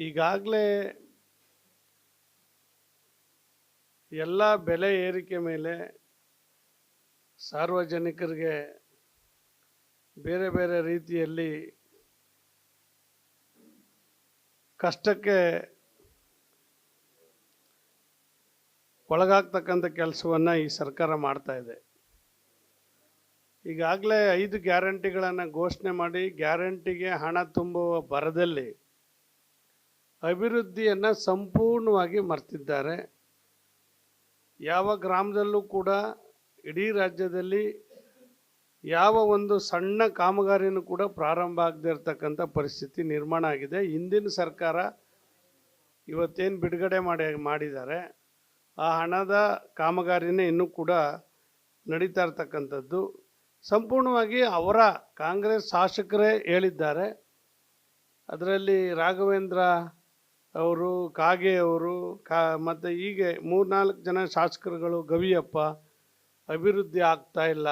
ಈಗಾಗಲೇ ಎಲ್ಲ ಬೆಲೆ ಏರಿಕೆ ಮೇಲೆ ಸಾರ್ವಜನಿಕರಿಗೆ ಬೇರೆ ಬೇರೆ ರೀತಿಯಲ್ಲಿ ಕಷ್ಟಕ್ಕೆ ಒಳಗಾಗ್ತಕ್ಕಂಥ ಕೆಲಸವನ್ನು ಈ ಸರ್ಕಾರ ಮಾಡ್ತಾ ಇದೆ. ಈಗಾಗಲೇ ಐದು ಗ್ಯಾರಂಟಿಗಳನ್ನು ಘೋಷಣೆ ಮಾಡಿ ಗ್ಯಾರಂಟಿಗೆ ಹಣ ತುಂಬುವ ಭರದಲ್ಲಿ ಅಭಿವೃದ್ಧಿಯನ್ನು ಸಂಪೂರ್ಣವಾಗಿ ಮರ್ತಿದ್ದಾರೆ. ಯಾವ ಗ್ರಾಮದಲ್ಲೂ ಕೂಡ ಇಡೀ ರಾಜ್ಯದಲ್ಲಿ ಯಾವ ಒಂದು ಸಣ್ಣ ಕಾಮಗಾರಿನೂ ಕೂಡ ಪ್ರಾರಂಭ ಆಗದೆ ಇರತಕ್ಕಂಥ ಪರಿಸ್ಥಿತಿ ನಿರ್ಮಾಣ ಆಗಿದೆ. ಹಿಂದಿನ ಸರ್ಕಾರ ಇವತ್ತೇನು ಬಿಡುಗಡೆ ಮಾಡಿ, ಮಾಡಿದ್ದಾರೆ, ಆ ಹಣದ ಕಾಮಗಾರಿನೇ ಇನ್ನೂ ಕೂಡ ನಡೀತಾ ಇರ್ತಕ್ಕಂಥದ್ದು. ಸಂಪೂರ್ಣವಾಗಿ ಅವರ ಕಾಂಗ್ರೆಸ್ ಶಾಸಕರೇ ಹೇಳಿದ್ದಾರೆ. ಅದರಲ್ಲಿ ರಾಘವೇಂದ್ರ ಅವರು ಕಾಗೆ ಅವರು ಕಾ, ಮತ್ತು ಹೀಗೆ ಮೂರ್ನಾಲ್ಕು ಜನ ಶಾಸಕರುಗಳು, ಗವಿಯಪ್ಪ, ಅಭಿವೃದ್ಧಿ ಆಗ್ತಾ ಇಲ್ಲ.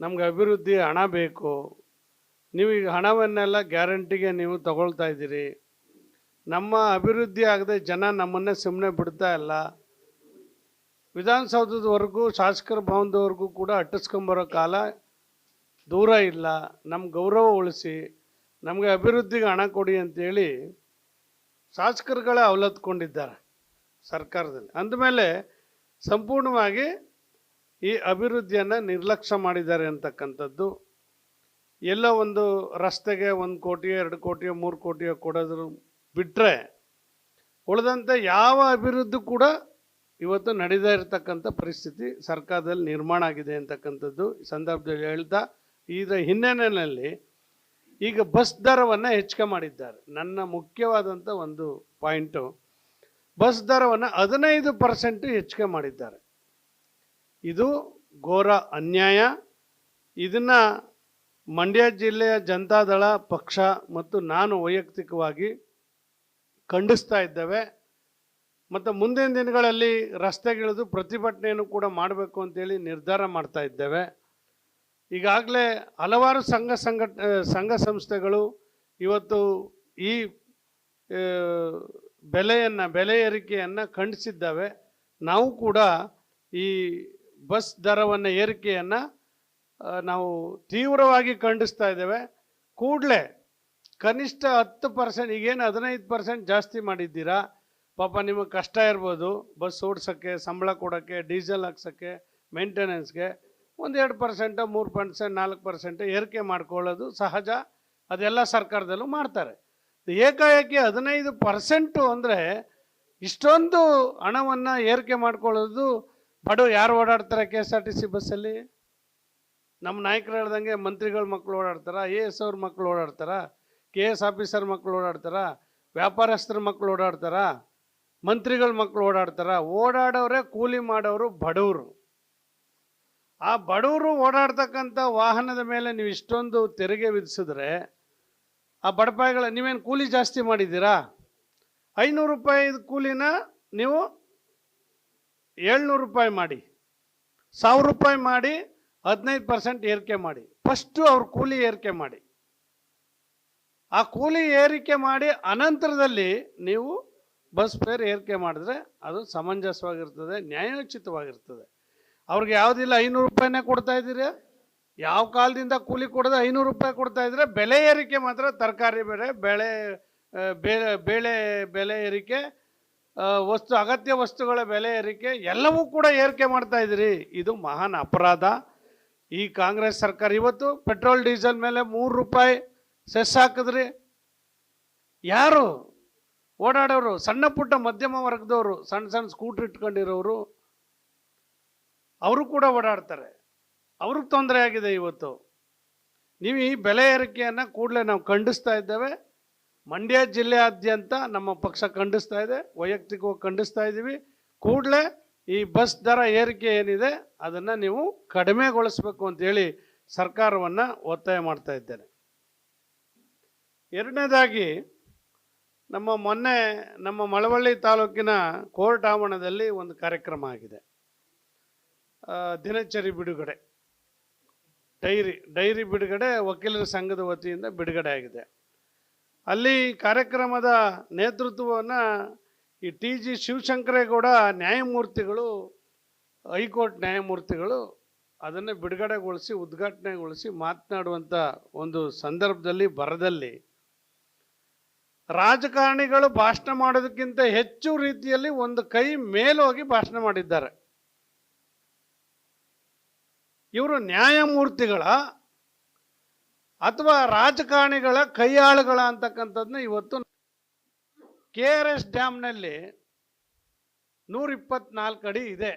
ನಮ್ಗೆ ಅಭಿವೃದ್ಧಿ ಹಣ ಬೇಕು. ನೀವು ಈಗ ಹಣವನ್ನೆಲ್ಲ ಗ್ಯಾರಂಟಿಗೆ ನೀವು ತಗೊಳ್ತಾ ಇದ್ದೀರಿ. ನಮ್ಮ ಅಭಿವೃದ್ಧಿ ಆಗದೆ ಜನ ನಮ್ಮನ್ನೇ ಸುಮ್ಮನೆ ಬಿಡ್ತಾ ಇಲ್ಲ. ವಿಧಾನಸೌಧದವರೆಗೂ, ಶಾಸಕರ ಭವನದವರೆಗೂ ಕೂಡ ಅಟ್ಟಿಸ್ಕೊಂಬರೋ ಕಾಲ ದೂರ ಇಲ್ಲ. ನಮ್ಮ ಗೌರವ ಉಳಿಸಿ, ನಮಗೆ ಅಭಿವೃದ್ಧಿಗೆ ಹಣ ಕೊಡಿ ಅಂತೇಳಿ ಶಾಸಕರುಗಳೇ ಅವಲತ್ಕೊಂಡಿದ್ದಾರೆ ಸರ್ಕಾರದಲ್ಲಿ. ಅಂದಮೇಲೆ ಸಂಪೂರ್ಣವಾಗಿ ಈ ಅಭಿವೃದ್ಧಿಯನ್ನು ನಿರ್ಲಕ್ಷ್ಯ ಮಾಡಿದ್ದಾರೆ ಅಂತಕ್ಕಂಥದ್ದು. ಎಲ್ಲೋ ಒಂದು ರಸ್ತೆಗೆ ಒಂದು ಕೋಟಿಯೋ, ಎರಡು ಕೋಟಿಯೋ, ಮೂರು ಕೋಟಿಯೋ ಕೊಡೋದ್ರ ಬಿಟ್ಟರೆ ಉಳಿದಂತೆ ಯಾವ ಅಭಿವೃದ್ಧಿ ಕೂಡ ಇವತ್ತು ನಡೀತಾ ಇರತಕ್ಕಂಥ ಪರಿಸ್ಥಿತಿ ಸರ್ಕಾರದಲ್ಲಿ ನಿರ್ಮಾಣ ಆಗಿದೆ ಅಂತಕ್ಕಂಥದ್ದು ಸಂದರ್ಭದಲ್ಲಿ ಹೇಳ್ತಾ, ಇದರ ಹಿನ್ನೆಲೆಯಲ್ಲಿ ಈಗ ಬಸ್ ದರವನ್ನು ಹೆಚ್ಚಿಗೆ ಮಾಡಿದ್ದಾರೆ. ನನ್ನ ಮುಖ್ಯವಾದಂಥ ಒಂದು ಪಾಯಿಂಟು ಬಸ್ ದರವನ್ನು ಹದಿನೈದು ಪರ್ಸೆಂಟ್ ಹೆಚ್ಚಿಗೆ ಮಾಡಿದ್ದಾರೆ. ಇದು ಘೋರ ಅನ್ಯಾಯ. ಇದನ್ನು ಮಂಡ್ಯ ಜಿಲ್ಲೆಯ ಜನತಾದಳ ಪಕ್ಷ ಮತ್ತು ನಾನು ವೈಯಕ್ತಿಕವಾಗಿ ಖಂಡಿಸ್ತಾ ಇದ್ದೇವೆ. ಮತ್ತು ಮುಂದಿನ ದಿನಗಳಲ್ಲಿ ರಸ್ತೆಗಿಳಿದು ಪ್ರತಿಭಟನೆಯನ್ನು ಕೂಡ ಮಾಡಬೇಕು ಅಂತೇಳಿ ನಿರ್ಧಾರ ಮಾಡ್ತಾ ಇದ್ದೇವೆ. ಈಗಾಗಲೇ ಹಲವಾರು ಸಂಘ ಸಂಘಟ ಸಂಘ ಸಂಸ್ಥೆಗಳು ಇವತ್ತು ಈ ಬೆಲೆಯನ್ನು, ಬೆಲೆ ಏರಿಕೆಯನ್ನು ಖಂಡಿಸಿದ್ದಾವೆ. ನಾವು ಕೂಡ ಈ ಬಸ್ ದರವನ್ನು ಏರಿಕೆಯನ್ನು ನಾವು ತೀವ್ರವಾಗಿ ಖಂಡಿಸ್ತಾ ಇದ್ದೇವೆ. ಕೂಡಲೇ ಕನಿಷ್ಠ ಹತ್ತು ಪರ್ಸೆಂಟ್, ಈಗೇನು ಹದಿನೈದು ಪರ್ಸೆಂಟ್ ಜಾಸ್ತಿ ಮಾಡಿದ್ದೀರಾ? ಪಾಪ ನಿಮಗೆ ಕಷ್ಟ ಇರ್ಬೋದು. ಬಸ್ ಓಡಿಸೋಕ್ಕೆ, ಸಂಬಳ ಕೊಡೋಕ್ಕೆ, ಡೀಸೆಲ್ ಹಾಕ್ಸೋಕ್ಕೆ ಮೇಂಟೆನೆನ್ಸ್ಗೆ ಒಂದು ಎರಡು ಪರ್ಸೆಂಟು ಮೂರು ಪರ್ಸೆಂಟ್ ನಾಲ್ಕು ಪರ್ಸೆಂಟ್ ಏರಿಕೆ ಮಾಡ್ಕೊಳ್ಳೋದು ಸಹಜ. ಅದೆಲ್ಲ ಸರ್ಕಾರದಲ್ಲೂ ಮಾಡ್ತಾರೆ. ಏಕಾಏಕಿ ಹದಿನೈದು ಪರ್ಸೆಂಟು ಅಂದರೆ ಇಷ್ಟೊಂದು ಹಣವನ್ನು ಏರಿಕೆ ಮಾಡ್ಕೊಳ್ಳೋದು ಬಡ ಯಾರು ಓಡಾಡ್ತಾರೆ K S R T C ಬಸ್ಸಲ್ಲಿ? ನಮ್ಮ ನಾಯಕರು ಹೇಳ್ದಂಗೆ ಮಂತ್ರಿಗಳ ಮಕ್ಕಳು ಓಡಾಡ್ತಾರ? ಎ ಎಸ್ ಅವ್ರ ಮಕ್ಕಳು ಓಡಾಡ್ತಾರ? ಕೆ ಎಸ್ ಆಫೀಸರ್ ಮಕ್ಕಳು ಓಡಾಡ್ತಾರ? ವ್ಯಾಪಾರಸ್ಥರ ಮಕ್ಕಳು ಓಡಾಡ್ತಾರ? ಮಂತ್ರಿಗಳ ಮಕ್ಕಳು ಓಡಾಡ್ತಾರ? ಓಡಾಡೋರೆ ಕೂಲಿ ಮಾಡೋರು ಬಡವರು. ಆ ಬಡವರು ಓಡಾಡ್ತಕ್ಕಂಥ ವಾಹನದ ಮೇಲೆ ನೀವು ಇಷ್ಟೊಂದು ತೆರಿಗೆ ವಿಧಿಸಿದ್ರೆ ಆ ಬಡಪಾಯಿಗಳ ನೀವೇನು ಕೂಲಿ ಜಾಸ್ತಿ ಮಾಡಿದ್ದೀರಾ? ಐನೂರು ರೂಪಾಯಿ ಕೂಲಿನ ನೀವು ಏಳ್ನೂರು ರೂಪಾಯಿ ಮಾಡಿ, ಸಾವಿರ ರೂಪಾಯಿ ಮಾಡಿ, ಹದಿನೈದು ಪರ್ಸೆಂಟ್ ಏರಿಕೆ ಮಾಡಿ, ಫಸ್ಟು ಅವ್ರ ಕೂಲಿ ಏರಿಕೆ ಮಾಡಿ. ಆ ಕೂಲಿ ಏರಿಕೆ ಮಾಡಿ ಅನಂತರದಲ್ಲಿ ನೀವು ಬಸ್ ಫೇರ್ ಏರಿಕೆ ಮಾಡಿದ್ರೆ ಅದು ಸಮಂಜಸವಾಗಿರ್ತದೆ, ನ್ಯಾಯೋಚಿತವಾಗಿರ್ತದೆ. ಅವ್ರಿಗೆ ಯಾವುದಿಲ್ಲ ಐನೂರು ರೂಪಾಯಿನೇ ಕೊಡ್ತಾ ಇದ್ದೀರಿ. ಯಾವ ಕಾಲದಿಂದ ಕೂಲಿ ಕೊಡದೆ ಐನೂರು ರೂಪಾಯಿ ಕೊಡ್ತಾ ಇದ್ರೆ ಬೆಲೆ ಏರಿಕೆ ಮಾತ್ರ ತರಕಾರಿ ಬೆಲೆ ಬೆಳೆ ಬೇಳೆ ಬೆಲೆ ಏರಿಕೆ ವಸ್ತು, ಅಗತ್ಯ ವಸ್ತುಗಳ ಬೆಲೆ ಏರಿಕೆ ಎಲ್ಲವೂ ಕೂಡ ಏರಿಕೆ ಮಾಡ್ತಾ ಇದ್ದೀರಿ. ಇದು ಮಹಾನ್ ಅಪರಾಧ. ಈ ಕಾಂಗ್ರೆಸ್ ಸರ್ಕಾರ ಇವತ್ತು ಪೆಟ್ರೋಲ್, ಡೀಸೆಲ್ ಮೇಲೆ ಮೂರು ರೂಪಾಯಿ ಸೆಸ್ ಹಾಕಿದ್ರಿ. ಯಾರು ಓಡಾಡೋರು? ಸಣ್ಣ ಪುಟ್ಟ ಮಧ್ಯಮ ವರ್ಗದವರು, ಸಣ್ಣ ಸಣ್ಣ ಸ್ಕೂಟ್ರ್ ಇಟ್ಕೊಂಡಿರೋರು ಅವರು ಕೂಡ ಓಡಾಡ್ತಾರೆ. ಅವ್ರಿಗೆ ತೊಂದರೆ ಆಗಿದೆ ಇವತ್ತು. ನೀವು ಈ ಬೆಲೆ ಏರಿಕೆಯನ್ನು ಕೂಡಲೇ ನಾವು ಖಂಡಿಸ್ತಾ ಇದ್ದೇವೆ. ಮಂಡ್ಯ ಜಿಲ್ಲೆಯಾದ್ಯಂತ ನಮ್ಮ ಪಕ್ಷ ಖಂಡಿಸ್ತಾ ಇದೆ ವೈಯಕ್ತಿಕವಾಗಿ ಖಂಡಿಸ್ತಾ ಇದ್ದೀವಿ. ಕೂಡಲೇ ಈ ಬಸ್ ದರ ಏರಿಕೆ ಏನಿದೆ ಅದನ್ನು ನೀವು ಕಡಿಮೆಗೊಳಿಸಬೇಕು ಅಂತೇಳಿ ಸರ್ಕಾರವನ್ನು ಒತ್ತಾಯ ಮಾಡ್ತಾ ಇದ್ದೇನೆ. ಎರಡನೇದಾಗಿ, ನಮ್ಮ ಮೊನ್ನೆ ನಮ್ಮ ಮಳವಳ್ಳಿ ತಾಲೂಕಿನ ಕೋರ್ಟ್ ಆವರಣದಲ್ಲಿ ಒಂದು ಕಾರ್ಯಕ್ರಮ ಆಗಿದೆ. ದಿನಚರಿ ಬಿಡುಗಡೆ. ಡೈರಿ ಡೈರಿ ಬಿಡುಗಡೆ ವಕೀಲರ ಸಂಘದ ವತಿಯಿಂದ ಬಿಡುಗಡೆ ಆಗಿದೆ. ಅಲ್ಲಿ ಕಾರ್ಯಕ್ರಮದ ನೇತೃತ್ವವನ್ನು ಈ ಟಿ ಜಿ ಶಿವಶಂಕರೇಗೌಡ ನ್ಯಾಯಮೂರ್ತಿಗಳು, ಹೈಕೋರ್ಟ್ ನ್ಯಾಯಮೂರ್ತಿಗಳು ಅದನ್ನು ಬಿಡುಗಡೆಗೊಳಿಸಿ, ಉದ್ಘಾಟನೆಗೊಳಿಸಿ ಮಾತನಾಡುವಂಥ ಒಂದು ಸಂದರ್ಭದಲ್ಲಿ, ಬರದಲ್ಲಿ ರಾಜಕಾರಣಿಗಳು ಭಾಷಣ ಮಾಡೋದಕ್ಕಿಂತ ಹೆಚ್ಚು ರೀತಿಯಲ್ಲಿ ಒಂದು ಕೈ ಮೇಲೋಗಿ ಭಾಷಣ ಮಾಡಿದ್ದಾರೆ. ಇವರು ನ್ಯಾಯಮೂರ್ತಿಗಳ ಅಥವಾ ರಾಜಕಾರಣಿಗಳ ಕೈಯಾಳುಗಳ ಅಂತಕ್ಕಂಥದ್ದನ್ನ ಇವತ್ತು ಕೆ ಆರ್ ಎಸ್ ಡ್ಯಾಮ್ನಲ್ಲಿ ನೂರ ಇಪ್ಪತ್ನಾಲ್ಕು ಅಡಿ ಇದೆ.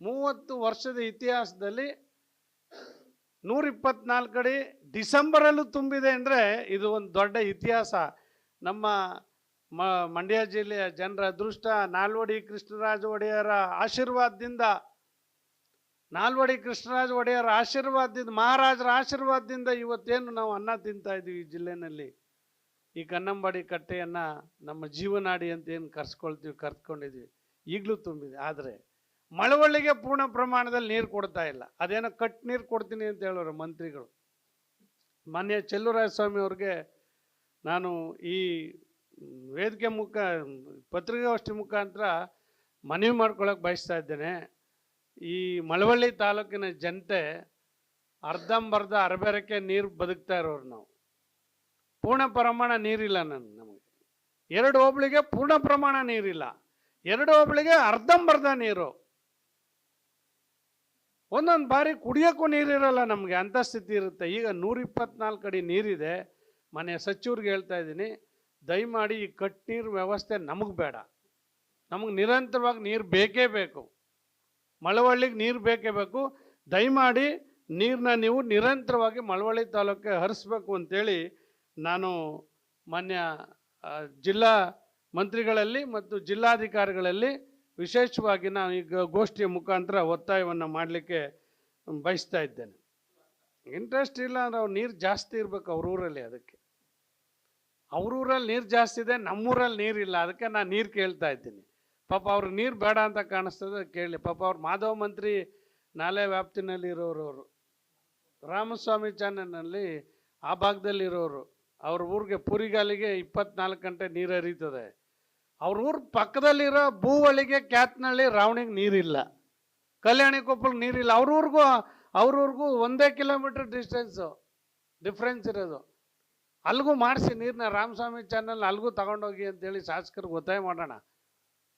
ಮೂವತ್ತು ವರ್ಷದ ಇತಿಹಾಸದಲ್ಲಿ ನೂರ ಇಪ್ಪತ್ನಾಲ್ಕು ಅಡಿ ಡಿಸೆಂಬರಲ್ಲೂ ತುಂಬಿದೆ ಅಂದರೆ ಇದು ಒಂದು ದೊಡ್ಡ ಇತಿಹಾಸ. ನಮ್ಮ ಮ, ಮಂಡ್ಯ ಜಿಲ್ಲೆಯ ಜನರ ಅದೃಷ್ಟ ನಾಲ್ವಡಿ ಕೃಷ್ಣರಾಜ ಒಡೆಯರ ಆಶೀರ್ವಾದದಿಂದ ನಾಲ್ವಡಿ ಕೃಷ್ಣರಾಜ ಒಡೆಯರ ಆಶೀರ್ವಾದದಿಂದ, ಮಹಾರಾಜರ ಆಶೀರ್ವಾದದಿಂದ ಇವತ್ತೇನು ನಾವು ಅನ್ನ ತಿಂತಾ ಇದ್ದೀವಿ ಈ ಜಿಲ್ಲೆನಲ್ಲಿ. ಈ ಕನ್ನಂಬಾಡಿ ಕಟ್ಟೆಯನ್ನು ನಮ್ಮ ಜೀವನಾಡಿ ಅಂತ ಏನು ಕರ್ಸ್ಕೊಳ್ತೀವಿ ಕರ್ತ್ಕೊಂಡಿದ್ವಿ ಈಗಲೂ ತುಂಬಿದೆ. ಆದರೆ ಮಳವಳ್ಳಿಗೆ ಪೂರ್ಣ ಪ್ರಮಾಣದಲ್ಲಿ ನೀರು ಕೊಡ್ತಾ ಇಲ್ಲ. ಅದೇನೋ ಕಟ್ ನೀರು ಕೊಡ್ತೀನಿ ಅಂತ ಹೇಳೋರು ಮಂತ್ರಿಗಳು. ಮಾನ್ಯ ಸ್ವಾಮಿ ಅವ್ರಿಗೆ ನಾನು ಈ ವೇದಿಕೆ ಮುಖ, ಪತ್ರಿಕಾಗೋಷ್ಠಿ ಮುಖಾಂತರ ಮನವಿ ಮಾಡ್ಕೊಳ್ಳೋಕೆ ಬಯಸ್ತಾ ಇದ್ದೇನೆ. ಈ ಮಳವಳ್ಳಿ ತಾಲೂಕಿನ ಜನತೆ ಅರ್ಧಂಬರ್ಧ ಅರಬೇರಕ್ಕೆ ನೀರು ಬದುಕ್ತಾ ಇರೋರು ನಾವು. ಪೂರ್ಣ ಪ್ರಮಾಣ ನೀರಿಲ್ಲ ನನ್ನ ನಮಗೆ. ಎರಡು ಹೋಬಳಿಗೆ ಪೂರ್ಣ ಪ್ರಮಾಣ ನೀರಿಲ್ಲ. ಎರಡು ಹೋಬಳಿಗೆ ಅರ್ಧಂಬರ್ಧ ನೀರು. ಒಂದೊಂದು ಬಾರಿ ಕುಡಿಯೋಕ್ಕೂ ನೀರಿರಲ್ಲ ನಮಗೆ, ಅಂತ ಸ್ಥಿತಿ ಇರುತ್ತೆ. ಈಗ ನೂರ ಇಪ್ಪತ್ನಾಲ್ಕು ಅಡಿ ನೀರಿದೆ. ಮನೆ ಸಚಿವ್ರಿಗೆ ಹೇಳ್ತಾ ಇದ್ದೀನಿ, ದಯಮಾಡಿ ಈ ಕಟ್ ನೀರು ವ್ಯವಸ್ಥೆ ನಮಗೆ ಬೇಡ. ನಮಗೆ ನಿರಂತರವಾಗಿ ನೀರು ಬೇಕೇ ಬೇಕು. ಮಳವಳ್ಳಿಗೆ ನೀರು ಬೇಕೇ ಬೇಕು. ದಯಮಾಡಿ ನೀರನ್ನ ನೀವು ನಿರಂತರವಾಗಿ ಮಳವಳ್ಳಿ ತಾಲೂಕಿಗೆ ಹರಿಸ್ಬೇಕು ಅಂತೇಳಿ ನಾನು ಮಾನ್ಯ ಜಿಲ್ಲಾ ಮಂತ್ರಿಗಳಲ್ಲಿ ಮತ್ತು ಜಿಲ್ಲಾಧಿಕಾರಿಗಳಲ್ಲಿ ವಿಶೇಷವಾಗಿ ನಾನು ಈಗ ಗೋಷ್ಠಿಯ ಮುಖಾಂತರ ಒತ್ತಾಯವನ್ನು ಮಾಡಲಿಕ್ಕೆ ಬಯಸ್ತಾ ಇದ್ದೇನೆ. ಇಂಟ್ರೆಸ್ಟ್ ಇಲ್ಲ ಅಂದ್ರೆ ಅವ್ರು ನೀರು ಜಾಸ್ತಿ ಇರಬೇಕು ಅವ್ರ ಊರಲ್ಲಿ ಅದಕ್ಕೆ. ಅವ್ರ ಊರಲ್ಲಿ ನೀರು ಜಾಸ್ತಿ ಇದೆ, ನಮ್ಮೂರಲ್ಲಿ ನೀರಿಲ್ಲ, ಅದಕ್ಕೆ ನಾನು ನೀರು ಕೇಳ್ತಾ ಇದ್ದೀನಿ. ಪಾಪ ಅವ್ರಿಗೆ ನೀರು ಬೇಡ ಅಂತ ಕಾಣಿಸ್ತದೆ, ಕೇಳಿ. ಪಾಪ ಅವ್ರು ಮಾಧವ ಮಂತ್ರಿ ನಾಲೆ ವ್ಯಾಪ್ತಿನಲ್ಲಿ ಇರೋರು ಅವರು. ರಾಮಸ್ವಾಮಿ ಚಾನಲ್ನಲ್ಲಿ ಆ ಭಾಗದಲ್ಲಿರೋರು. ಅವ್ರ ಊರಿಗೆ ಪುರಿಗಾಲಿಗೆ ಇಪ್ಪತ್ನಾಲ್ಕು ಗಂಟೆ ನೀರು ಹರಿತದೆ. ಅವ್ರ ಊರ ಪಕ್ಕದಲ್ಲಿರೋ ಭೂವಳಿಗೆ ಕ್ಯಾತ್ನಳ್ಳಿ ರಾವಣಿಗೆ ನೀರಿಲ್ಲ. ಕಲ್ಯಾಣಿ ಕೊಪ್ಪಲ್ ನೀರಿಲ್ಲ. ಅವ್ರ ಊರಿಗೂ ಅವ್ರ ಊರಿಗೂ ಒಂದೇ ಕಿಲೋಮೀಟ್ರ್ ಡಿಸ್ಟೆನ್ಸು ಡಿಫ್ರೆನ್ಸ್ ಇರೋದು. ಅಲ್ಲಿಗೂ ಮಾಡಿಸಿ ನೀರನ್ನ ರಾಮಸ್ವಾಮಿ ಚಾನಲ್ ಅಲ್ಲಿಗೂ ತಗೊಂಡೋಗಿ ಅಂತೇಳಿ ಶಾಸಕರಿಗೆ ಒತ್ತಾಯ ಮಾಡೋಣ.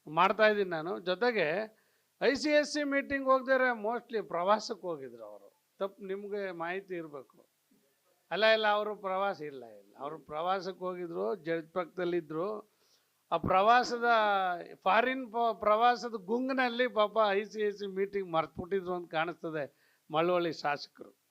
ಮಾಡ್ತಾ ಇದ್ದೀನಿ ನಾನು. ಜೊತೆಗೆ I C S C meeting ಹೋಗ್ದಿರ mostly ಪ್ರವಾಸಕ್ಕೆ ಹೋಗಿದ್ರು ಅವರು. ತಪ್ಪು ನಿಮಗೆ ಮಾಹಿತಿ ಇರಬೇಕು. ಅಲ್ಲ, ಇಲ್ಲ, ಅವರು ಪ್ರವಾಸ ಇಲ್ಲ ಇಲ್ಲ. ಅವರು ಪ್ರವಾಸಕ್ಕೆ ಹೋಗಿದ್ರು ಜಡ್ಜ್ ಪಕ್ಕದಲ್ಲಿದ್ದರು ಆ ಪ್ರವಾಸದ ಫಾರಿನ್ ಪ್ರವಾಸದ ಗುಂಗ್ನಲ್ಲಿ ಪಾಪ I C S C meeting ಮರ್ತ್ಬಿಟ್ಟಿದ್ರು ಅಂತ ಕಾಣಿಸ್ತದೆ ಮಳವಳ್ಳಿ ಶಾಸಕರು.